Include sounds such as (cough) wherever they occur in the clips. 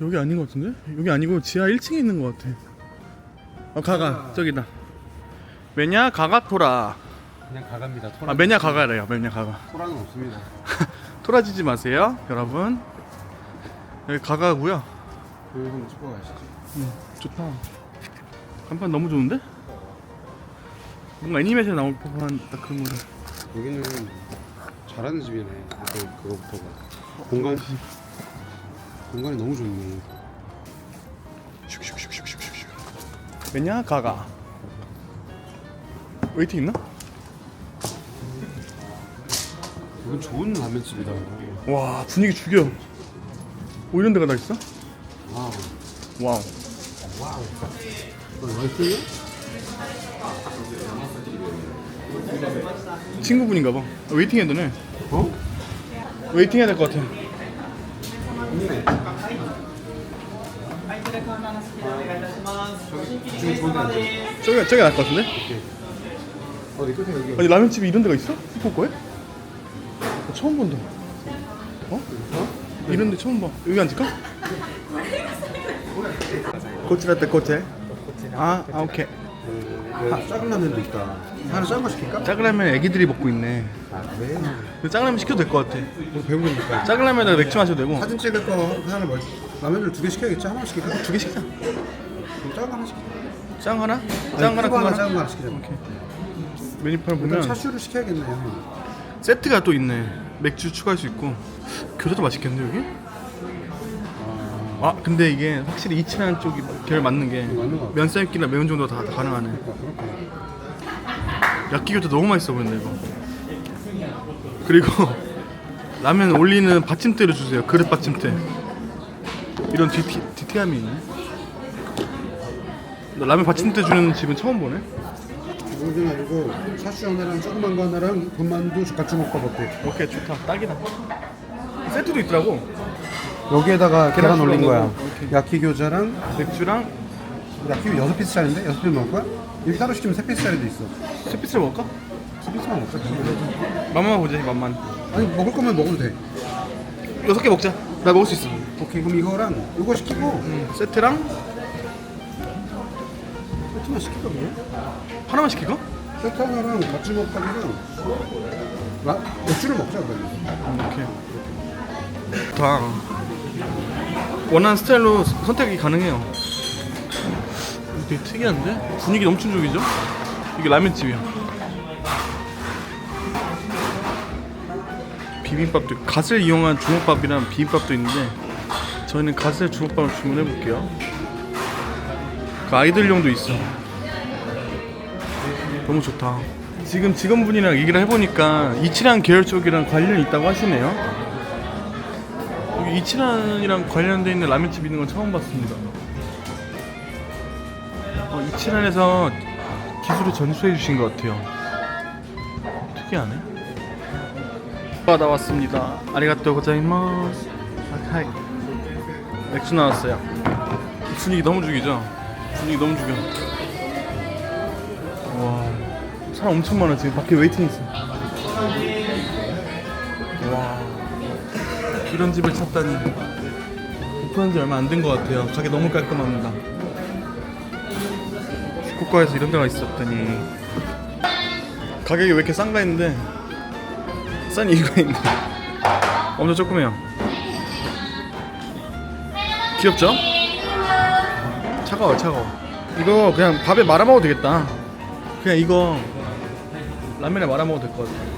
여기 아닌 것 같은데? 여기 아니고 지하 1층에 있는 것 같아. 어 가가 저기다. 메냐 가가토라. 그냥 가갑니다. 토라. 아 메냐 가가래요. 메냐 가가. 토라는 없습니다. (laughs) 토라지지 마세요, 여러분. 여기 가가고요. 여기 한번 찍고 가시죠. 음, 좋다. 간판 너무 좋은데? 뭔가 애니메이션 나올 법한 딱 그런 거를. 여기는 잘하는 집이네. 그 그거부터가 공간 공간이 너무 좋네. 슉슉슉슉슉슉. 메냐 가가. 웨이팅 있나? 여기 좋은 라면집이다. 와 분위기 죽여. 뭐 이런 데가 다 있어? 와우. 와우. 와우. 어, 맛있어요? 친구분인가 봐. 웨이팅 해야 되네. 어? 웨이팅 해야 될 것 같아. 지금 좋은데 앉아. 저기 저기 나을 것 같은데? 어디 끝에 여기. 아니 라면집이 이런 데가 있어? 후쿠오카에? 나 처음 본다. 어? 이런 데 처음 봐. 여기 앉을까? 고치라떼 고체. 아, 아 오케이. 여기 작은 라면도 있다. 하나 작은 거 시킬까? 작은 라면 애기들이 먹고 있네. 아 그래? 근데 작은 라면 시켜도 될 것 같아. 뭐 배우니까. 작은 라면에다가 맥주 마셔도 되고. 사진 찍을 거 하나 뭐 라면을 두 개 시켜야겠지? 하나 시킬까? 두 개 시키자. 그럼 작은 거 하나 시킬까? 짱 하나? 짱 하나 크고 큰 하나 하나? 작은 거 하나 시키자. 메뉴판을 일단 보면 차슈를 시켜야겠네요. 세트가 또 있네. 맥주 추가할 수 있고. 교자도 맛있겠네 여기? 아 근데 이게 확실히 이치란 쪽이 계열 맞는 게 맞는 것 같아. 면쌀기나 매운 정도가 다, 다 가능하네. 야끼교자 너무 맛있어 보인다 이거. 그리고 (laughs) 라면 올리는 받침대를 주세요. 그릇 받침대. 이런 디티, 디테함이 있네. 나 라면 받침대 주는 집은 처음 보네. 이건 아니고 차슈 하나랑 조그만 거 하나랑 군만두 젓갈주먹밥 어때? 오케이 좋다. 딱이다. 세트도 있더라고. 여기에다가 계란 올린 거야. 거. 오케이. 야키 교자랑 맥주랑 야키 여섯 피스짜리인데 여섯 피스 먹을 거야? 여기 따로 시키면 세 피스짜리도 있어. 스피스를 먹을까? 세 피스만 먹자. 맘만 보자 맘만. 아니 먹을 거면 먹어도 돼. 여섯 개 먹자. 나 먹을 수 있어. 오케이 그럼 이거랑 이거 시키고 음, 세트랑 세트만 시킬까 그냥? 하나만 시킬까? 세트 하나랑 갓주먹밥이랑 라 맥주를 먹자 그러면. 이렇게. 좋다. 원하는 스타일로 선택이 가능해요. 되게 특이한데? 분위기 엄청 좋이죠? 이게 라면집이야. 비빔밥도 갓을 이용한 주먹밥이랑 비빔밥도 있는데 저희는 갓을 주먹밥을 주문해 볼게요. 그 아이들용도 있어. 너무 좋다. 지금 직원분이랑 얘기를 해보니까 이치란 계열 쪽이랑 관련이 있다고 하시네요. 이치란이랑 관련돼 있는 라면집 있는 건 처음 봤습니다. 어, 이치란에서 기술을 전수해 주신 것 같아요. 특이하네. 가 나왔습니다. 아리가또 고자이마스. 아, 하이. 맥주 나왔어요. 분위기 너무 죽이죠? 분위기 너무 죽여. 와, 사람 엄청 많아 지금 밖에 웨이팅 있어. 이런 집을 찾다니. 오픈한 지 얼마 안 된 것 같아요. 가게 너무 깔끔합니다. 후쿠오카에서 이런 데가 있었더니 가격이 왜 이렇게 싼가 했는데 싼 이유가 있네. 엄청 조그매요. 귀엽죠? 차가워, 차가워. 이거 그냥 밥에 말아 먹어도 되겠다. 그냥 이거 라면에 말아 먹어도 될 것 같아.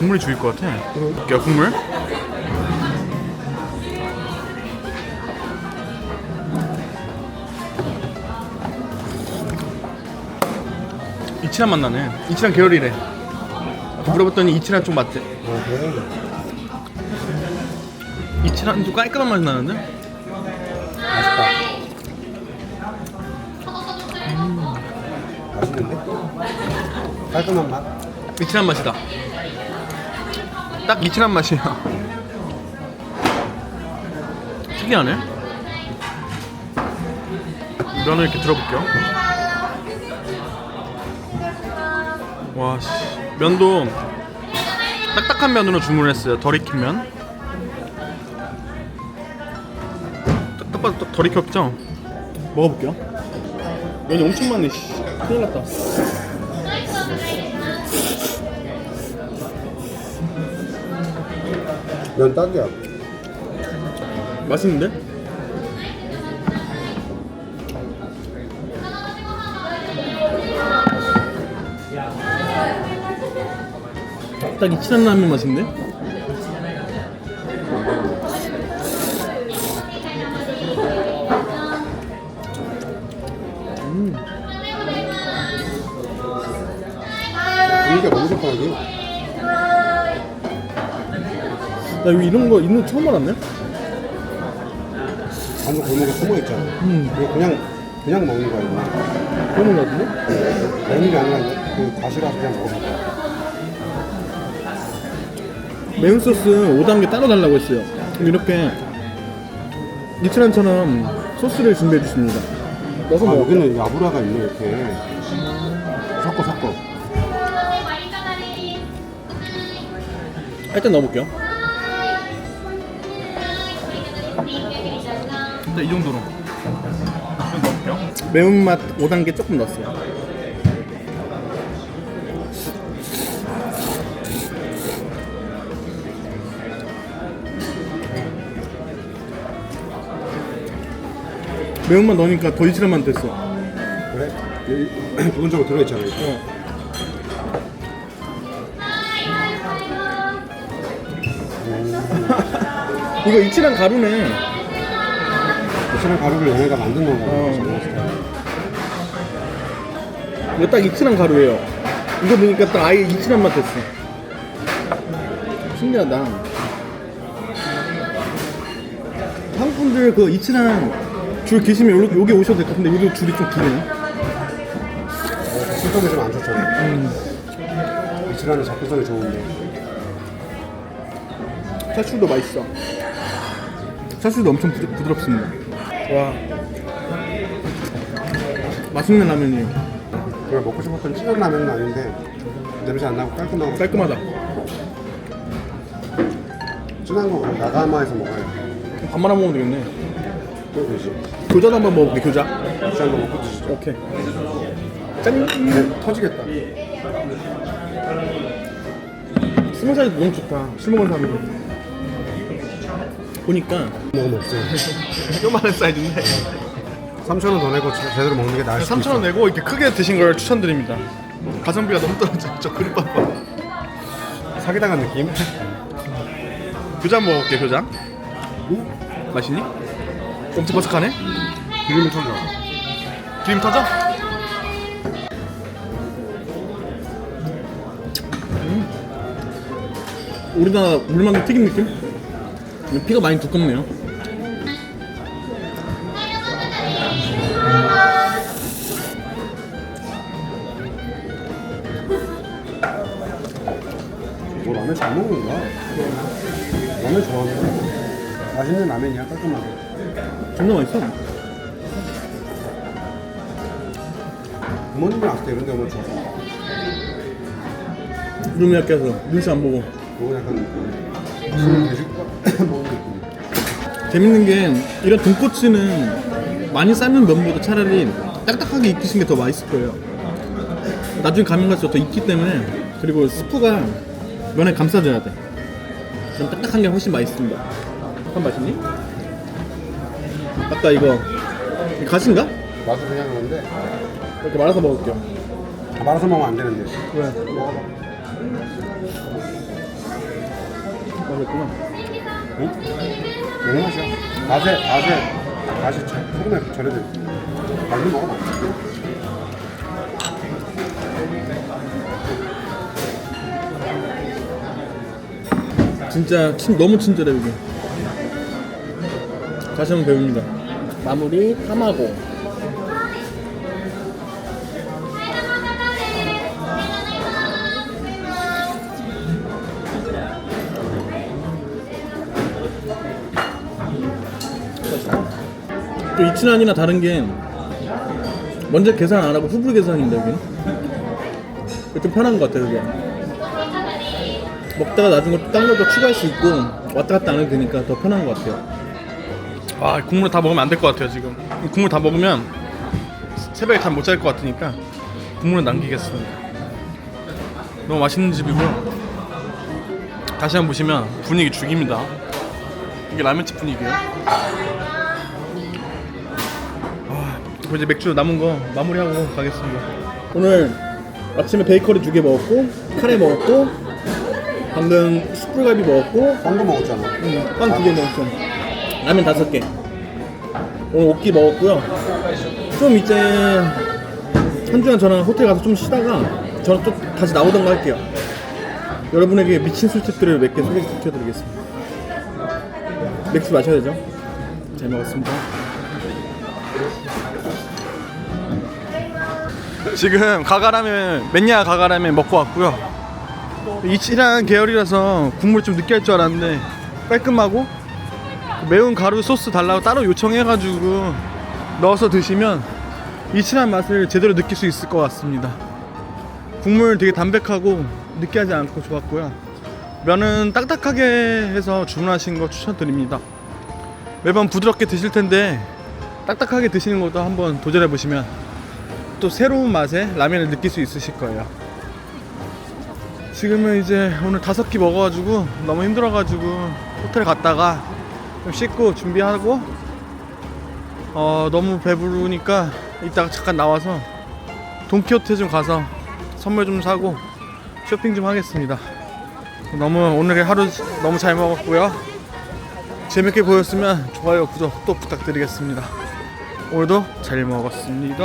국물이 죽일 것 같아. 야 국물? 이치란 맛 나네. 이치란 계열이래. 물어봤더니 이치란 쪽 맞대. 이치란 좀 깔끔한 맛이 나는데? 음. 음. 맛있는데? 깔끔한 맛. 이치란 맛이다. 딱 미친한 맛이야. 특이하네. 면을 이렇게 들어볼게요. 와, 씨. 면도 딱딱한 면으로 주문했어요. 덜 익힌 면. 딱 봐도 덜 익혔죠? 먹어볼게요. 면이 엄청 많네. 씨. 큰일 났다. 면 딱이야. 맛있는데? 딱이 친한 라면 맛인데? 나 여기 이런 거 있는 거 처음 알았네? 완전 골목에 숨어 있잖아. 음. 이거 그냥 그냥 먹는 거야 이거. 처음 알았는데? 먹는 게 아니라 그 과시라서 그냥 먹는 거야. 매운 소스 5단계 따로 달라고 했어요 이렇게 이치란처럼 소스를 준비해 주십니다 넣어서 아 먹어 여기는 야부라가 있네 이렇게. 섞어 섞어. 일단 넣어볼게요 일단 이 정도로 매운맛 5단계 조금 넣었어요 매운맛 넣으니까 더 이치란 맛 됐어 그래? 기본적으로 들어있잖아. 어. 이거 이치란 가루네 이처럼 가루를 얘네가 만든 건가 봐. 어. 정말. 이거 딱 이치란 가루예요. 이거 넣으니까 딱 아예 이치란 맛 됐어. 신기하다. 한국 분들 그 이치란 줄 계시면 여기, 여기 오셔도 될 것 같은데 여기 줄이 좀 기네. 접근성이 좀안 좋잖아. 이치라는 접근성이 좋은데. 차슈도 맛있어. 차슈도 엄청 부드, 부드럽습니다. 와. 맛있는 라면이에요. 그냥 먹고 싶었던 찌른 라면은 아닌데 냄새 안 나고 깔끔하고 깔끔하다. 진한 거 나가마에서 먹어야 돼. 밥 말아 먹으면 되겠네. 또 되지. 교자도 한번 먹어볼게, 교자. 진한 거 먹고 드시죠. 오케이. 짠! 근데 터지겠다. 스무 살이 너무 좋다. 술 먹은 사람이. 보니까 먹으면 없지. (laughs) 요만한 사이즈인데 3천 원 더 내고 제- 제대로 먹는 게 나을 수도 3천 원 내고 이렇게 크게 드신 걸 추천드립니다. 가성비가 너무 떨어져. 저 그릇 봐봐. 있어. 사기당한 느낌? 한번 먹어볼게 교자. 맛있니? 엄청 바삭하네. 기름이 터져. 기름 터져? 음. 우리나라 물만두 튀김 느낌? 피가 많이 두껍네요. 뭐 라면 잘 먹는 거야? 라면 좋아하는 맛있는 라면이야 깔끔하게. 정말 맛있어. 부모님이 왔을 때 이런 데 오면 좋아서 이름이 약해서 눈치 안 보고. 그거 약간 무슨 돼지국밥 먹는 (coughs) 느낌. 재밌는 게 이런 등꼬치는 많이 삶은 면보다 차라리 딱딱하게 익히신 게 더 맛있을 거예요. 나중에 가면 갈수록 더 익기 때문에 그리고 스프가 면에 감싸줘야 돼. 그럼 딱딱한 게 훨씬 맛있습니다. 한 맛있니? 아까 이거 가시인가? 맛은 그냥 그런데 이렇게 말아서 먹을게요. 말아서 먹으면 안 되는데. 왜? 맛있구나. 응? 내 맛이야. 맛에 맛에 맛이 차- 소금에 절여져 있어. 많이 먹어봐. 진짜 친, 너무 친절해 여기. 다시 한번 배웁니다. 마무리 타마고. 또 이치란이나 다른 게 먼저 계산 안 하고 후불 계산인데 여기는? 좀 편한 것 같아요 그게. 먹다가 나중에 딴거더 추가할 수 있고 왔다 갔다 안 해도 되니까 더 편한 것 같아요. 아 국물 다 먹으면 안 될 것 같아요 지금. 이 국물 다 먹으면 새벽에 잠 못 잘 것 같으니까 국물은 남기겠습니다. 너무 맛있는 집이고요. 다시 한번 보시면 분위기 죽입니다. 이게 라면집 분위기예요 이제 맥주 남은 거 마무리하고 가겠습니다. 오늘 아침에 베이커리 두 개 먹었고 카레 먹었고 방금 숯불갈비 먹었고 방금 먹었잖아. 빵두 개 먹었죠. 라면 다섯 개. 오늘 오끼 먹었고요. 좀 이제 한 주간 저랑 호텔 가서 좀 쉬다가 저는 또 다시 나오던가 할게요. 여러분에게 미친 술집들을 몇 개 소개시켜드리겠습니다. 맥주 마셔야 되죠? 잘 먹었습니다. 지금 가가라면 맨야 가가라면 먹고 왔고요. 이치란 계열이라서 국물 좀 느끼할 줄 알았는데 깔끔하고 매운 가루 소스 달라고 따로 요청해가지고 넣어서 드시면 이치란 맛을 제대로 느낄 수 있을 것 같습니다. 국물 되게 담백하고 느끼하지 않고 좋았고요. 면은 딱딱하게 해서 주문하신 거 추천드립니다. 매번 부드럽게 드실 텐데 딱딱하게 드시는 것도 한번 도전해 보시면 또 새로운 맛의 라면을 느낄 수 있으실 거예요. 지금은 이제 오늘 다섯 끼 먹어가지고 너무 힘들어가지고 호텔 갔다가 좀 씻고 준비하고 어 너무 배부르니까 이따가 잠깐 나와서 돈키호테 좀 가서 선물 좀 사고 쇼핑 좀 하겠습니다. 너무 오늘의 하루 너무 잘 먹었고요. 재밌게 보였으면 좋아요, 구독 또 부탁드리겠습니다. 오늘도 잘 먹었습니다.